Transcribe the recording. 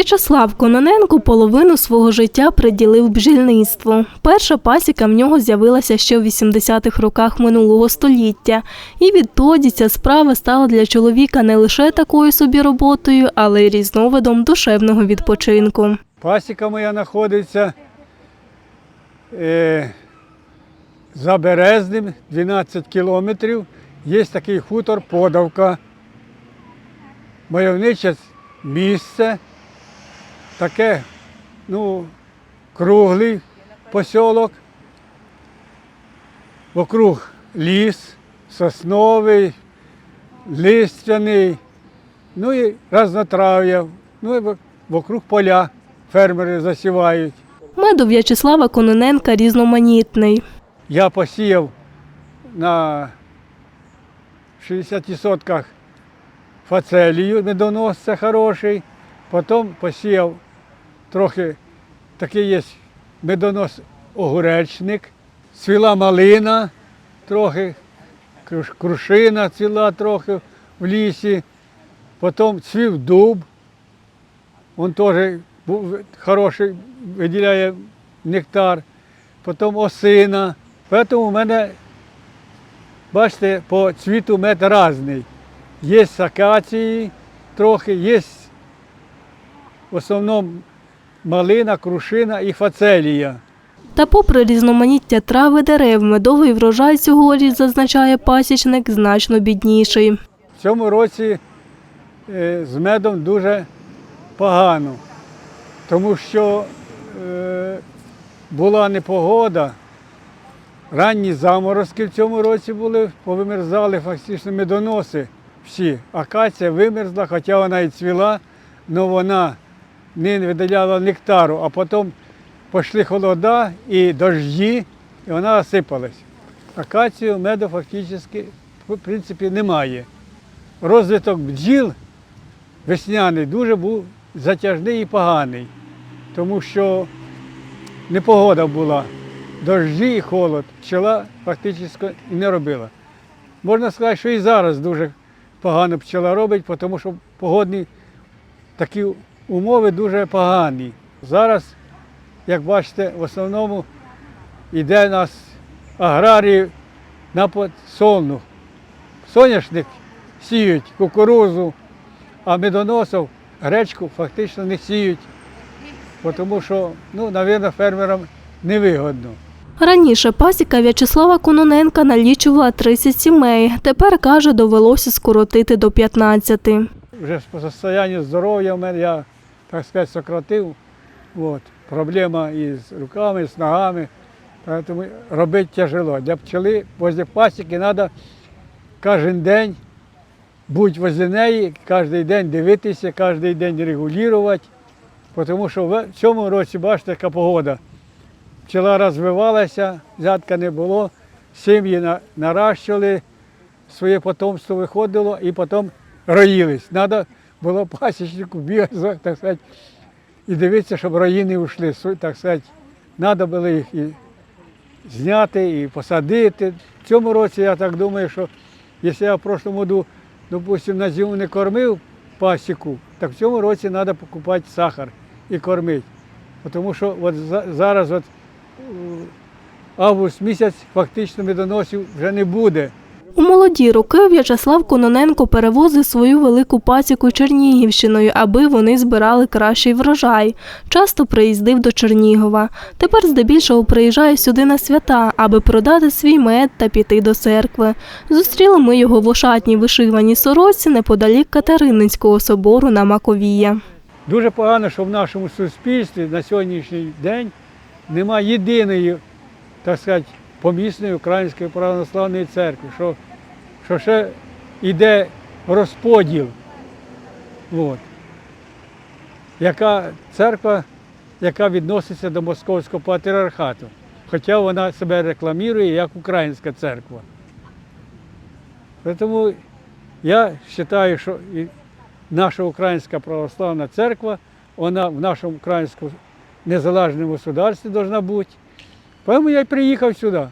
В'ячеслав Кононенко половину свого життя приділив бджільництву. Перша пасіка в нього з'явилася ще в 80-х роках минулого століття. І відтоді ця справа стала для чоловіка не лише такою собі роботою, але й різновидом душевного відпочинку. Пасіка моя знаходиться е, за Березним, 12 кілометрів. Є такий хутор Подавка. Мойовниче місце, таке, ну, круглий посілок. Вокруг ліс, сосновий, листяний, ну і разнотрав'я, ну і вокруг поля фермери засівають. Мед у В'ячеслава Кононенка різноманітний. Я посіяв на 60 сотках фацелію, медонос це хороший. Потім посіяв трохи такий є медонос огуречник, цвіла малина, трохи крушина цвіла трохи в лісі. Потім цвів дуб, він теж хороший, виділяє нектар. Потім осина. Тому у мене, бачите, по цвіту мед різний. Є акації трохи, є в основному малина, крушина і фацелія. Та попри різноманіття трав і дерев, медовий врожай цьогоріч, зазначає пасічник, значно бідніший. В цьому році е, з медом дуже погано, тому що е, була непогода, ранні заморозки в цьому році були, повимерзали фактично медоноси всі. Акація вимерзла, хоча вона і цвіла, але вона не виділяла нектару, а потім пішли холода і дожді, і вона осипалась. Акацію меду фактично в принципі немає розвиток бджіл весняний дуже був затяжний і поганий, тому що непогода була, дожді і холод, пчела фактично не робила. Можна сказати, що і зараз дуже погано пчела робить, тому що погодні такі умови дуже погані. Зараз, як бачите, в основному йде нас аграрії на подсолнух. Соняшник сіють кукурузу, а медоносов гречку фактично не сіють, тому що, ну, мабуть, фермерам невигодно. Раніше пасіка В'ячеслава Кононенка налічувала 30 сімей. Тепер, каже, довелося скоротити до 15. Вже по состоянню здоров'я в мене я, так сказати, сократив. От. Проблема і з руками, з ногами. Тому робити тяжело. Для пчели возле пасіки треба кожен день бути возле неї, кожен день дивитися, кожен день регулювати. Тому що в цьому році, бачите, яка погода. Пчела розвивалася, взятка не було, сім'ї на- наращували, своє потомство виходило і потім роїлись. Треба було пасічнику бігати, так сказати, і дивитися, щоб рої не ушли. Так сказати, треба було їх і зняти, і посадити. В цьому році я так думаю, що якщо я в прошлому году, допустимо, на зиму не кормив пасіку, так в цьому році треба покупати сахар і кормити. Тому що от зараз от, е, август місяць фактично медоносів вже не буде. У молоді роки В'ячеслав Кононенко перевозив свою велику пасіку Чернігівщиною, аби вони збирали кращий врожай. Часто приїздив до Чернігова. Тепер здебільшого приїжджає сюди на свята, аби продати свій мед та піти до церкви. Зустріли ми його в ошатній вишиваній сорочці неподалік Катерининського собору на Маковія. Дуже погано, що в нашому суспільстві на сьогоднішній день немає єдиної, так сказати, помісної української православної церкви, що, що ще йде розподіл. От. Яка церква, яка відноситься до московського патріархату, хоча вона себе рекламує як українська церква. Тому я вважаю, що і наша українська православна церква, вона в нашому українському незалежному государстві повинна бути. Тому я приїхав сюди.